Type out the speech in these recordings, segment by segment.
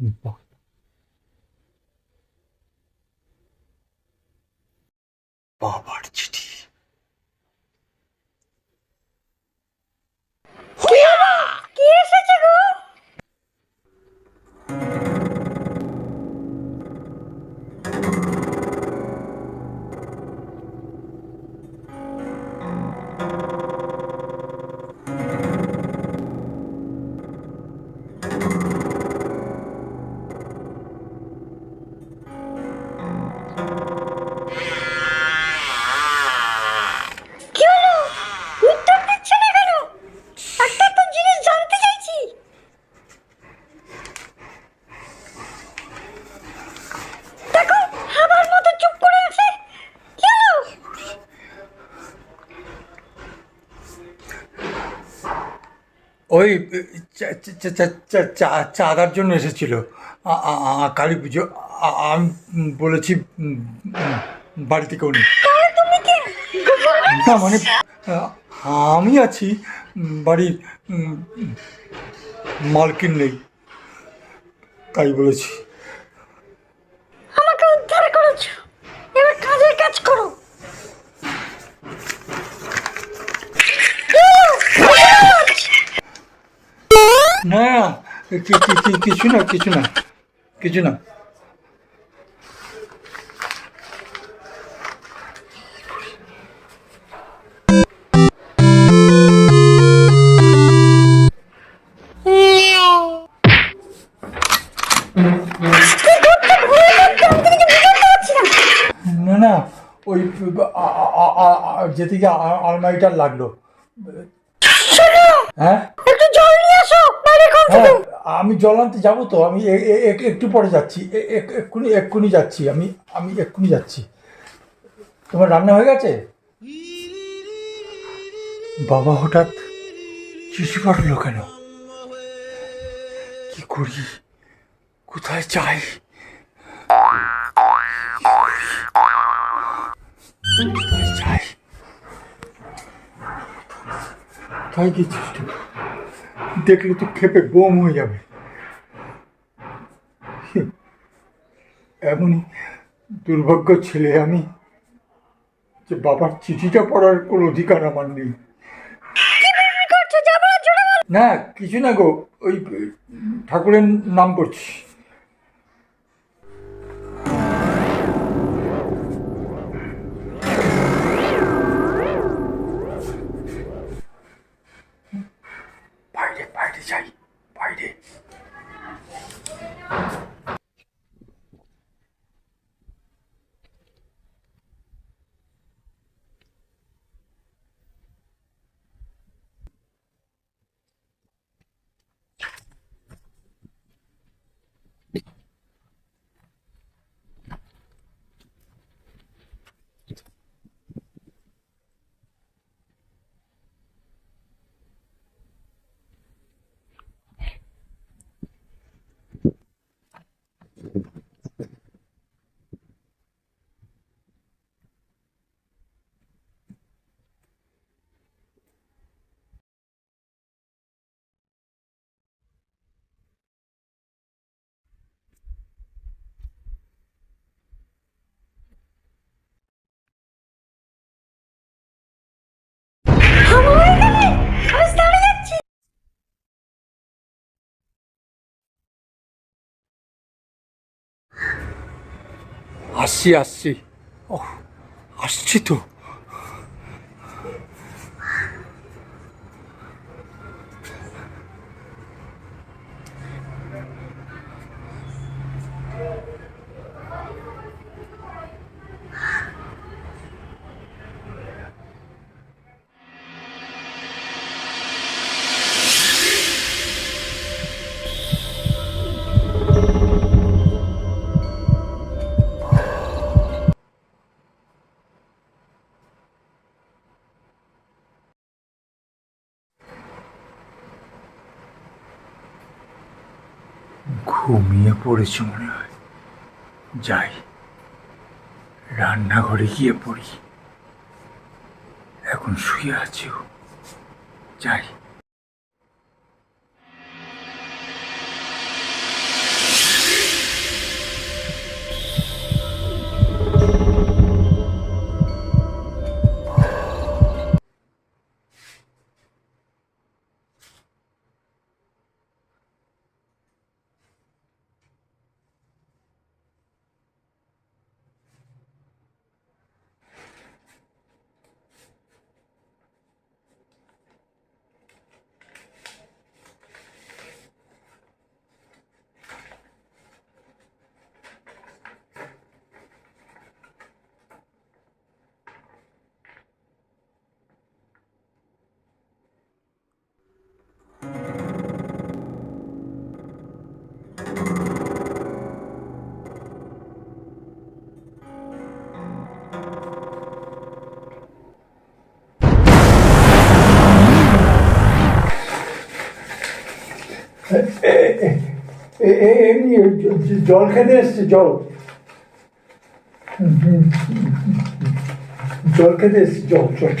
বাহ। বাবার ওই চাঁদার জন্য এসেছিল। কালী পুজো আমি বলেছি বাড়িতে কেউ নেই। না মানে আমি আছি বাড়ির মালকিন নেই তাই বলেছি আমাকে উদ্ধার করেছ এবার কাজের কাজ করো না কিছু না কিছু না কিছু না। না না, ওই, আ- যেদিকে আলমারিটা লাগল। হ্যাঁ একটু জল নিয়ে আসো বাইরে কোন হ্যাঁ আমি জল আনতে যাব তো আমি একটু পরে যাচ্ছি এক্ষুনি এক্ষুনি যাচ্ছি আমি আমি এক্ষুনি যাচ্ছি। তোমার রান্না হয়ে গেছে? বাবা হঠাৎ চিঠি পাঠালো কেন? কি করি? কোথায় যাই? কোথায় যাই? তাই কি চেষ্টা দেখলে তো খেপে বোম হয়ে যাবে। এমনই দুর্ভাগ্য ছেলে আমি যে বাবার চিঠিটা পড়ার কোনো অধিকার আমার নেই। না কিছু না গো ওই ঠাকুরের নাম করছি আসছি আসছি ও আসছি তো ঘুমিয়ে পড়েছি মনে হয়। যাই রান্নাঘরে গিয়ে পড়ি। এখন শুয়ে আছিও যাই। এমনি জল খেতে এসছে জল জল খেতে এসছে জল জল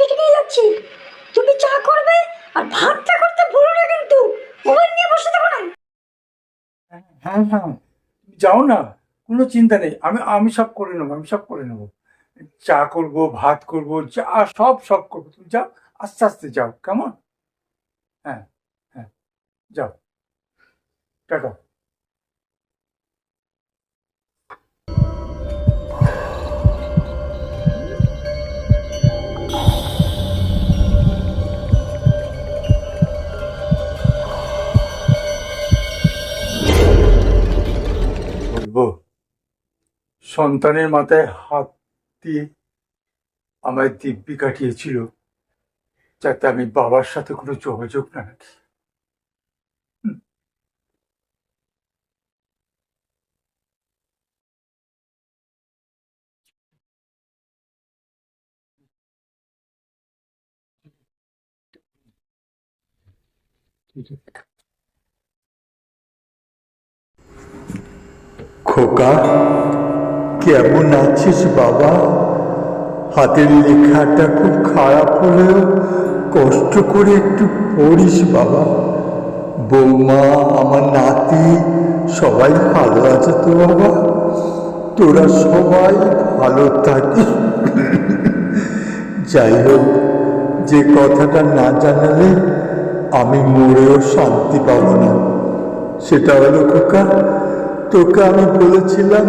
মার্কেটিংয়ে যাচ্ছি। তুমি চা করবে আর ভাতটা করতে ভুলো না কিন্তু। মোবাইল নিয়ে বসে থাকো না। হ্যাঁ হ্যাঁ তুমি যাও না। কোনো চিন্তা নেই। আমি আমি সব করে নেব, আমি সব করে নেব। চা করব, ভাত করব চা সব সব করব। তুমি যাও, আস্তে আস্তে যাও, কেমন? হ্যাঁ হ্যাঁ যাও। টাটা। বলব সন্তানের মাথায় হাত দিয়ে আমায় দিব্যি কাটিয়েছিল, যাতে আমি বাবার সাথে কোনো যোগাযোগ না রাখি। হুম। খোকা, কেমন আছিস বাবা? হাতের লেখাটা খুব খারাপ হলেও কষ্ট করে একটু পড়িস বাবা। বৌমা, আমার নাতি, সবাই ভালো আছে তো বাবা? তোরা সবাই ভালো থাকিস। যাই হোক, যে কথাটা না জানালে আমি মরেও শান্তি পাব না। সেটা হলো খোকা তোকে আমি বলেছিলাম,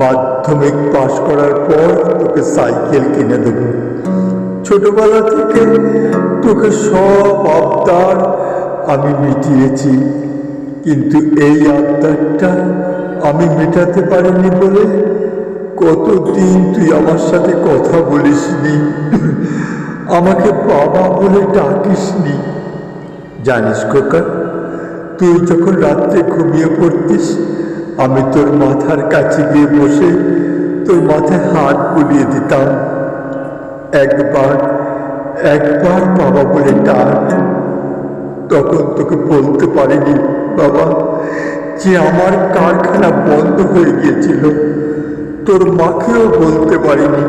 মাধ্যমিক পাশ করার পর তোকে সাইকেল কিনে দেবো। ছোটবেলা থেকে তোকে সব আবদার আমি মিটিয়েছি, কিন্তু এই আবদারটা আমি মেটাতে পারিনি বলে কতদিন তুই আমার সাথে কথা বলিসনি? আমাকে বাবা বলে ডাকিসনি। জানিস খোকা, তুই যখন রাত্রে ঘুমিয়ে পড়তিস আমি তোর মাথার কাছে গিয়ে বসে তোর মাথায় হাত বুলিয়ে দিতাম। একবার একবার বাবা বলে ডাক। তখন তোকে বলতে পারিনি বাবা যে আমার কারখানা বন্ধ হয়ে গিয়েছিল। তোর মাকেও বলতে পারিনি।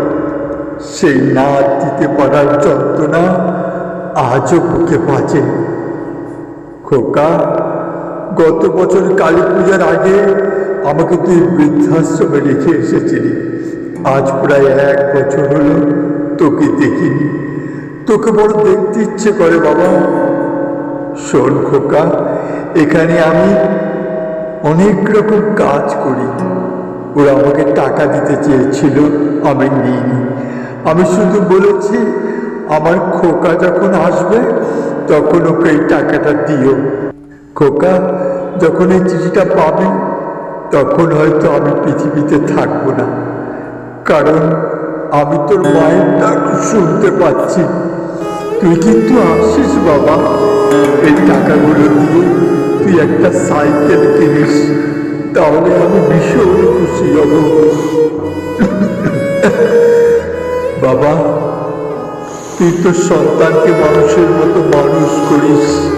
সেই না দিতে পারার যন্ত্রণা আজও বুকে বাঁচে খোকা, গত বছর কালী পূজার আগে আমাকে তুই বৃদ্ধাশ্রমে রেখে এসেছিলি। আজ প্রায় এক বছর হলো তোকে দেখিনি। তোকে বড় দেখতে ইচ্ছে করে বাবা। শোন খোকা, এখানে আমি অনেক রকম কাজ করি। ওরা আমাকে টাকা দিতে চেয়েছিল, আমি নিইনি। আমি শুধু বলেছি, আমার খোকা যখন আসবে, তখন ওকে এই টাকাটা দিও। খোকা, যখন এই চিঠিটা পাবে তখন হয়তো আমি পৃথিবীতে থাকব না। কারণ আমি তোর মায়ের ডাক শুনতে পাচ্ছি। তুই কিন্তু আসিস বাবা। এই টাকাগুলো দিয়ে তুই একটা সাইকেল কিনিস। তাহলে আমি ভীষণ খুশি হব। বাবা, তুই তোর সন্তানকে মানুষের মতো মানুষ করিস।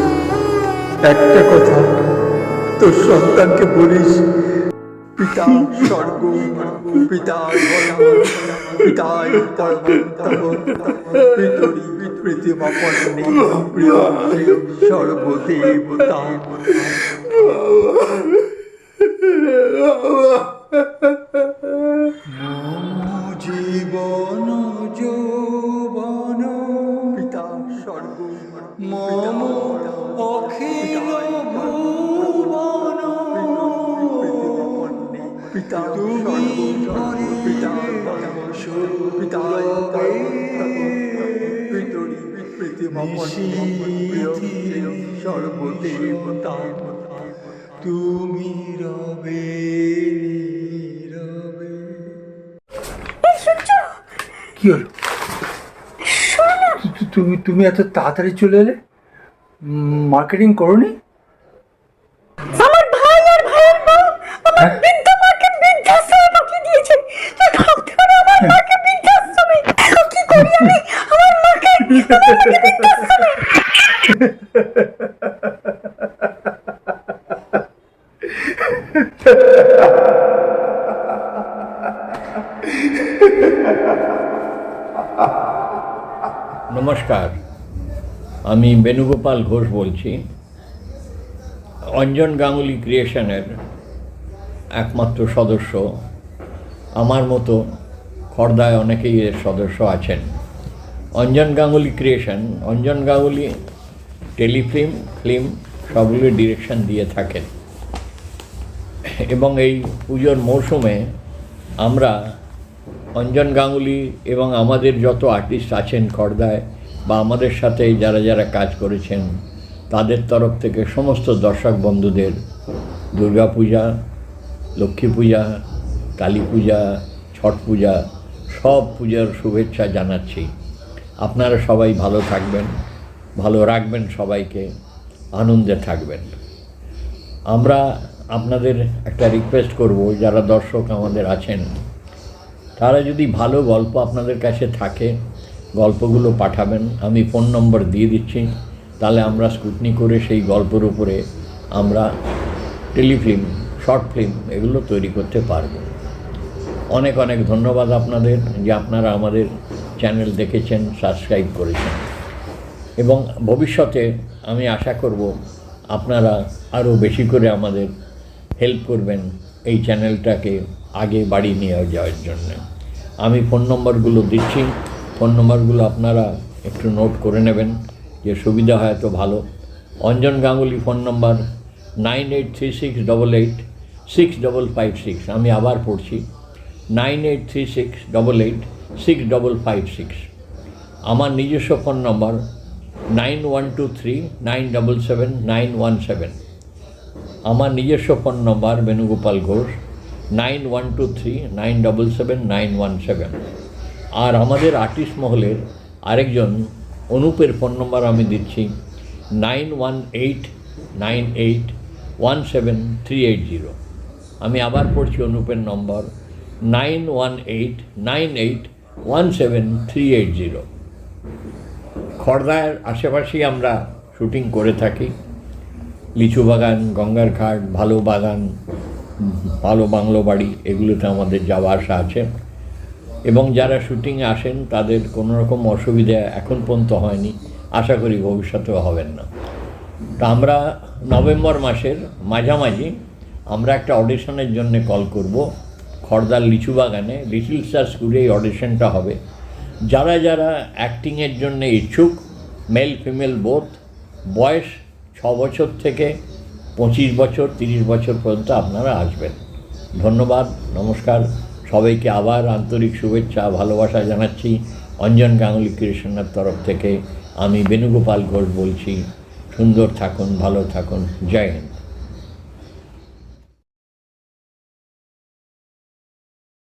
একটা কথা, তোর সন্তানকে বলিস পিতা স্বর্গ পিতা পিতায় পিতরি প্রীতিমাপন্নে প্রিয় সর্বদেবতা জীবন যৌবন পিতা স্বর্গ মম পিতা তুমি পিতা পিতা পিতরি সর্বদেবতা। তুমি রবে কি হলো? তুমি তুমি এত তাড়াতাড়ি চলে এলে? মার্কেটিং করনি আমার ভাই আর ভাইয়ের বউ আমার হ্যাঁ? বৃদ্ধ মাকে বৃদ্ধাশ্রমে পাঠিয়ে দিয়েছে তুই ভাবতে পারো আমার মাকে বৃদ্ধাশ্রমে এখন কি আমার মাকে নমস্কার। আমি বেণুগোপাল ঘোষ বলছি। অঞ্জন গাঙ্গুলি ক্রিয়েশনের একমাত্র সদস্য। আমার মতো খর্দায় অনেকেই এর সদস্য আছেন। Anjan Ganguly creation Anjan Ganguly telefilm, film সবগুলো ডিরেকশন দিয়ে থাকেন। এবং এই পুজোর মৌসুমে আমরা অঞ্জন গাঙ্গুলি এবং আমাদের যত আর্টিস্ট আছেন খর্দায় বা আমাদের সাথে যারা যারা কাজ করেছেন, তাদের তরফ থেকে সমস্ত দর্শক বন্ধুদের দুর্গাপূজা লক্ষ্মী পূজা, কালী পূজা, ছট পূজা সব পূজার শুভেচ্ছা জানাচ্ছি। আপনারা সবাই ভালো থাকবেন, ভালো রাখবেন সবাইকে, আনন্দে থাকবেন। আমরা আপনাদের একটা রিকোয়েস্ট করব, যারা দর্শক আমাদের আছেন, তারা যদি ভালো গল্প আপনাদের কাছে থাকে, গল্পগুলো পাঠাবেন, আমি ফোন নম্বর দিয়ে দিচ্ছি, তাহলে আমরা স্কুটনি করে সেই গল্পের উপরে আমরা টেলিফিল্ম, শর্ট ফিল্ম এগুলো তৈরি করতে পারব। অনেক অনেক ধন্যবাদ আপনাদের যে আপনারা আমাদের চ্যানেল দেখেছেন, সাবস্ক্রাইব করেছেন। এবং ভবিষ্যতে আমি আশা করব আপনারা আরও বেশি করে আমাদের হেল্প করবেন এই চ্যানেলটাকে আগে বাড়ি নিয়ে যাওয়ার জন্য। আমি ফোন নম্বরগুলো দিচ্ছি। ফোন নম্বরগুলো আপনারা একটু নোট করে নেবেন যে সুবিধা হয় তো ভালো। Anjan Ganguly phone number nine eight three six double eight six double five six. আমি আবার পড়ছি। Nine eight three six double eight six double five six আমার নিজস্ব phone number nine one two three nine double seven nine one seven আমার নিজস্ব phone number Benugopal Ghosh nine one two three nine double seven nine one seven আর আমাদের artist মহলের আরেকজন অনুপের phone number আমি দিচ্ছি nine one eight nine eight one seven three eight zero আমি আবার পড়ছি অনুপের number nine one eight, nine eight, one seven three eight zero. খড়দার আশেপাশেই আমরা শুটিং করে থাকি। লিচু বাগান, গঙ্গার ঘাট, ভালো বাগান, ভালো বাংলো বাড়ি, এগুলোতে আমাদের যাওয়া আসা আছে। এবং যারা শুটিংয়ে আসেন, তাদের কোনো রকম অসুবিধা এখন পর্যন্ত হয়নি। আশা করি ভবিষ্যতেও হবেন না। তা আমরা নভেম্বর মাসের মাঝামাঝি আমরা একটা অডিশনের জন্য কল করব। খড়দার লিচু বাগানে লিটল স্টার স্কুলে এই অডিশনটা হবে। যারা যারা অ্যাক্টিংয়ের জন্য ইচ্ছুক মেল ফিমেল বোথ বয়স ছ বছর থেকে পঁচিশ বছর, তিরিশ বছর পর্যন্ত আপনারা আসবেন। ধন্যবাদ, নমস্কার। সবাইকে আবার আন্তরিক শুভেচ্ছা, ভালোবাসা জানাচ্ছি অঞ্জন গাঙ্গুলি কৃষ্ণার তরফ থেকে। আমি বেণুগোপাল ঘোষ বলছি, সুন্দর থাকুন, ভালো থাকুন। জয় হিন্দ।